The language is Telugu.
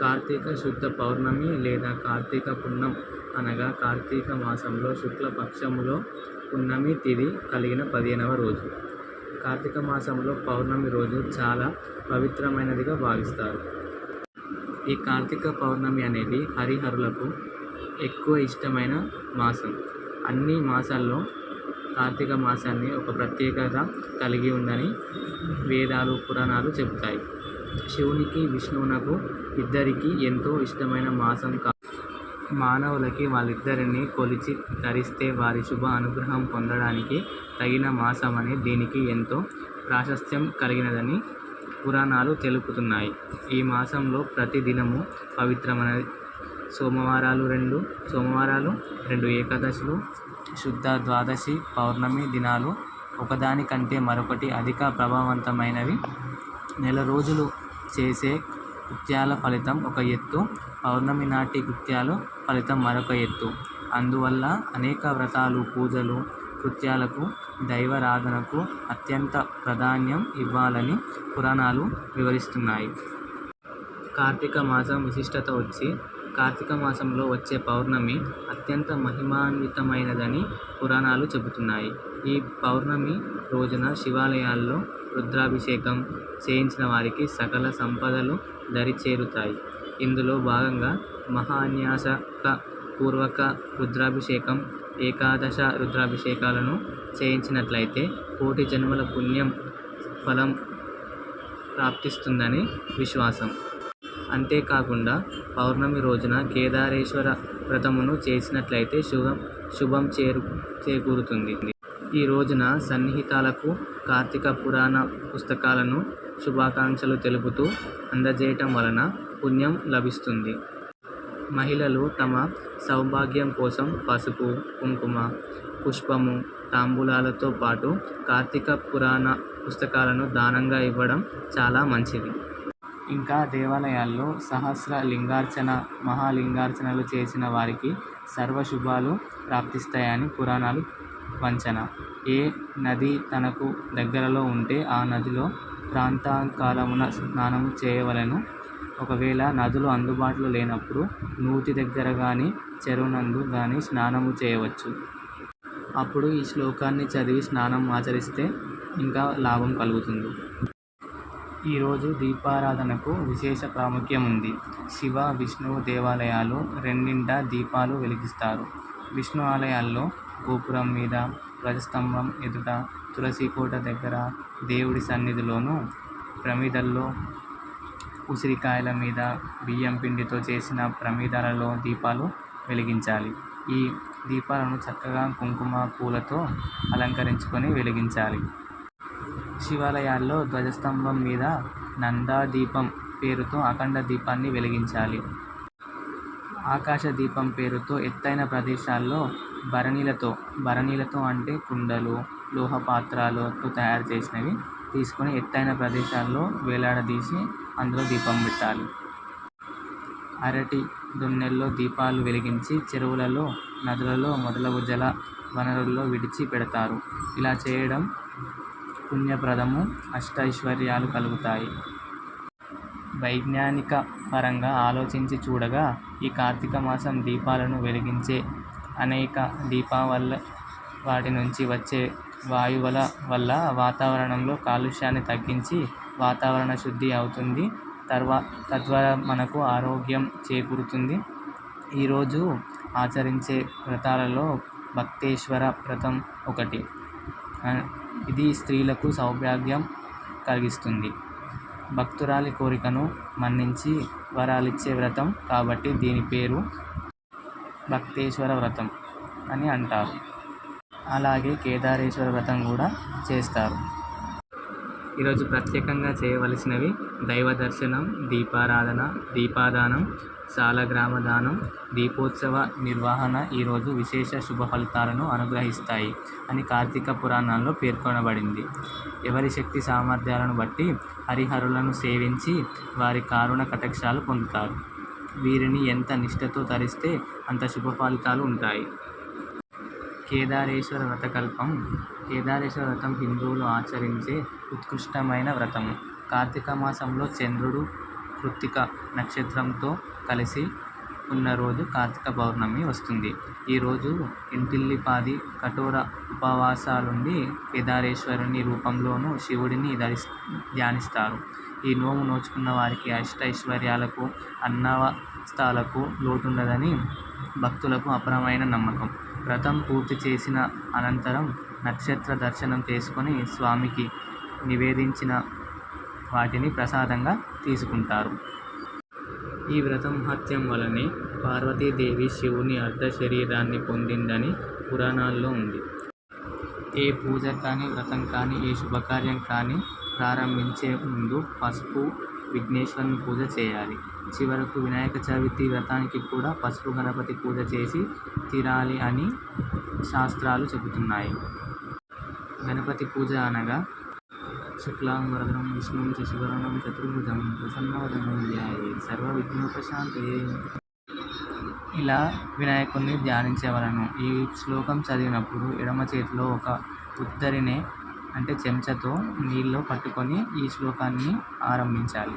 కార్తీక శుద్ధ పౌర్ణమి లేదా కార్తీక పున్నం అనగా కార్తీక మాసంలో శుక్లపక్షములో పున్నమి తిథి కలిగిన పదిహేనవ రోజు. కార్తీక మాసంలో పౌర్ణమి రోజు చాలా పవిత్రమైనదిగా భావిస్తారు. ఈ కార్తీక పౌర్ణమి అనేది హరిహరులకు ఎక్కువ ఇష్టమైన మాసం. అన్ని మాసాల్లో కార్తీక మాసాన్ని ఒక ప్రత్యేకత కలిగి ఉందని వేదాలు పురాణాలు చెబుతాయి. శివునికి విష్ణువునకు ఇద్దరికీ ఎంతో ఇష్టమైన మాసం కా మానవులకి వాళ్ళిద్దరిని కొలిచి తరిస్తే వారి శుభ అనుగ్రహం పొందడానికి తగిన మాసమని దీనికి ఎంతో ప్రాశస్త్యం కలిగినదని పురాణాలు తెలుపుతున్నాయి. ఈ మాసంలో ప్రతి దినము పవిత్రమైనది సోమవారాలు రెండు సోమవారాలు రెండు ఏకాదశులు శుద్ధ ద్వాదశి పౌర్ణమి దినాలు ఒకదానికంటే మరొకటి అధిక ప్రభావవంతమైనవి. నెల రోజులు చేసే కృత్యాల ఫలితం ఒక ఎత్తు పౌర్ణమి నాటి కృత్యాలు ఫలితం మరొక ఎత్తు. అందువల్ల అనేక వ్రతాలు పూజలు కృత్యాలకు దైవారాధనకు అత్యంత ప్రాధాన్యం ఇవ్వాలని పురాణాలు వివరిస్తున్నాయి. కార్తీక మాసం విశిష్టత వచ్చి కార్తీక మాసంలో వచ్చే పౌర్ణమి అత్యంత మహిమాన్వితమైనదని పురాణాలు చెబుతున్నాయి. ఈ పౌర్ణమి రోజున శివాలయాల్లో రుద్రాభిషేకం చేయించిన వారికి సకల సంపదలు దరి చేరుతాయి ఇందులో భాగంగా మహాన్యాసక పూర్వక రుద్రాభిషేకం ఏకాదశ రుద్రాభిషేకాలను చేయించినట్లయితే కోటి జన్మల పుణ్యం ఫలం ప్రాప్తిస్తుందని విశ్వాసం. అంతేకాకుండా పౌర్ణమి రోజున కేదారేశ్వర వ్రతమును చేసినట్లయితే శుభం శుభం చేరు చేకూరుతుంది. ఈ రోజున సన్నిహితాలకు కార్తీక పురాణ పుస్తకాలను శుభాకాంక్షలు తెలుపుతూ అందజేయటం వలన పుణ్యం లభిస్తుంది. మహిళలు తమ సౌభాగ్యం కోసం పసుపు కుంకుమ పుష్పము తాంబూలాలతో పాటు కార్తీక పురాణ పుస్తకాలను దానంగా ఇవ్వడం చాలా మంచిది. ఇంకా దేవాలయాల్లో సహస్ర లింగార్చన మహాలింగార్చనలు చేసిన వారికి సర్వశుభాలు ప్రాప్తిస్తాయని పురాణాలు వంచన. ఏ నది తనకు దగ్గరలో ఉంటే ఆ నదిలో ప్రాంతకాలమున స్నానము చేయవలెను. ఒకవేళ నదులు అందుబాటులో లేనప్పుడు నూతి దగ్గర కానీ చెరువునందు కానీ స్నానము చేయవచ్చు. అప్పుడు ఈ శ్లోకాన్ని చదివి స్నానం ఆచరిస్తే ఇంకా లాభం కలుగుతుంది. ఈరోజు దీపారాధనకు విశేష ప్రాముఖ్యం ఉంది. శివ విష్ణువు దేవాలయాలు రెండింట దీపాలు వెలిగిస్తారు. విష్ణు ఆలయాల్లో గోపురం మీద ధ్వజస్తంభం ఎదుట తులసికోట దగ్గర దేవుడి సన్నిధిలోనూ ప్రమిదల్లో ఉసిరికాయల మీద బియ్యం పిండితో చేసిన ప్రమిదలలో దీపాలు వెలిగించాలి. ఈ దీపాలను చక్కగా కుంకుమ పూలతో అలంకరించుకొని వెలిగించాలి. శివాలయాల్లో ధ్వజస్తంభం మీద నందా దీపం పేరుతో అఖండ దీపాన్ని వెలిగించాలి. ఆకాశ దీపం పేరుతో ఎత్తైన ప్రదేశాల్లో భరణీలతో భరణీలతో అంటే కుండలు లోహ పాత్రలతో తయారు చేసినవి. తీసుకొని ఎత్తైన ప్రదేశాల్లో వేలాడదీసి అందులో దీపం పెట్టాలి. అరటి దొన్నెల్లో దీపాలు వెలిగించి చెరువులలో నదులలో మొదలగు జల వనరుల్లో విడిచి పెడతారు. ఇలా చేయడం పుణ్యప్రదము అష్టైశ్వర్యాలు కలుగుతాయి. వైజ్ఞానిక పరంగా ఆలోచించి చూడగా ఈ కార్తీక మాసం దీపాలను వెలిగించే అనేక దీపావళ వాటి నుంచి వచ్చే వాయువుల వల్ల వాతావరణంలో కాలుష్యాన్ని తగ్గించి వాతావరణ శుద్ధి అవుతుంది. తర్వా తద్వారా మనకు ఆరోగ్యం చేకూరుతుంది. ఈరోజు ఆచరించే వ్రతాలలో భక్తేశ్వర వ్రతం ఒకటి. ఇది స్త్రీలకు సౌభాగ్యం కలిగిస్తుంది. భక్తురాలి కోరికను మన్నించి వరాలిచ్చే వ్రతం కాబట్టి దీని పేరు భక్తేశ్వర వ్రతం అని అంటారు. అలాగే కేదారేశ్వర వ్రతం కూడా చేస్తారు. ఈరోజు ప్రత్యేకంగా చేయవలసినవి దైవ దర్శనం దీపారాధన దీపాదానం సాలగ్రామ దానం దీపోత్సవ నిర్వహణ ఈరోజు విశేష శుభ ఫలితాలను అనుగ్రహిస్తాయి అని కార్తీక పురాణాల్లో పేర్కొనబడింది. ఎవరి శక్తి సామర్థ్యాలను బట్టి హరిహరులను సేవించి వారి కారుణ కటక్షాలు పొందుతారు. వీరిని ఎంత నిష్ఠతో తరిస్తే అంత శుభ ఫలితాలు ఉంటాయి. కేదారేశ్వర వ్రతకల్పం. కేదారేశ్వర వ్రతం హిందువులు ఆచరించే ఉత్కృష్టమైన వ్రతము. కార్తీక మాసంలో చంద్రుడు కృత్తిక నక్షత్రంతో కలిసి ఉన్న రోజు కార్తీక పౌర్ణమి వస్తుంది. ఈరోజు ఇంటిల్లిపాది కఠోర ఉపవాసాలుండి కేదారేశ్వరుని రూపంలోనూ శివుడిని దరి ధ్యానిస్తారు. ఈ నోము నోచుకున్న వారికి అష్టైశ్వర్యాలకు అన్నవస్థాలకు లోటుండదని భక్తులకు అపరమైన నమ్మకం. వ్రతం పూర్తి చేసిన అనంతరం నక్షత్ర దర్శనం చేసుకొని స్వామికి నివేదించిన వాటిని ప్రసాదంగా తీసుకుంటారు. ఈ వ్రతం హత్యం వలనే పార్వతీదేవి శివుని అర్ధ శరీరాన్ని పొందిందని పురాణాల్లో ఉంది. ఏ పూజ కానీ వ్రతం కానీ ఏ శుభకార్యం కానీ ప్రారంభించే ముందు పసుపు విఘ్నేశ్వరుని పూజ చేయాలి. చివరకు వినాయక చవితి వ్రతానికి కూడా పసుపు గణపతి పూజ చేసి తీరాలి అని శాస్త్రాలు చెబుతున్నాయి. గణపతి పూజ అనగా శుక్లాంబరధరం విష్ణుం శశివరణం చతుర్భుజం ప్రసన్నవదనం ధ్యాయే సర్వ విఘ్నోపశాంతయే ఇలా వినాయకుడిని ధ్యానించేవలను. ఈ శ్లోకం చదివినప్పుడు ఎడమ చేతిలో ఒక ఉత్తరినే అంటే చెంచాతో నీళ్ళు పట్టుకొని ఈ శ్లోకాన్ని ఆరంభించాలి.